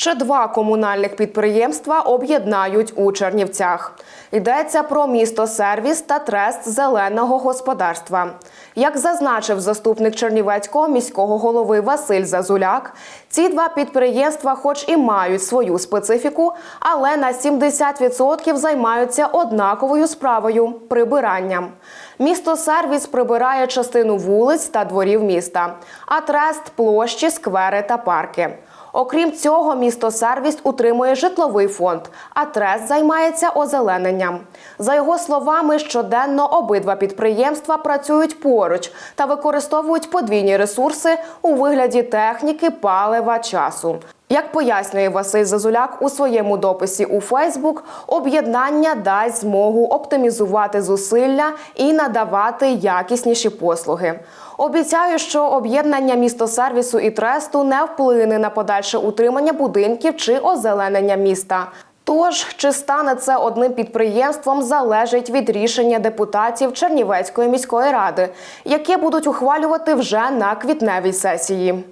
Ще два комунальних підприємства об'єднають у Чернівцях. Йдеться про місто сервіс та трест зеленого господарства. Як зазначив заступник Чернівецького міського голови Василь Зазуляк, ці два підприємства, хоч і мають свою специфіку, але на 70% займаються однаковою справою прибиранням. Місто сервіс прибирає частину вулиць та дворів міста, а трест площі, сквери та парки. Окрім цього, місто сервіс утримує житловий фонд, а трест займається озелененням. За його словами, щоденно обидва підприємства працюють поруч та використовують подвійні ресурси у вигляді техніки, палива, часу. Як пояснює Василь Зазуляк у своєму дописі у Фейсбук, об'єднання дасть змогу оптимізувати зусилля і надавати якісніші послуги. Обіцяю, що об'єднання містосервісу і тресту не вплине на подальше утримання будинків чи озеленення міста. Тож, чи стане це одним підприємством, залежить від рішення депутатів Чернівецької міської ради, яке будуть ухвалювати вже на квітневій сесії.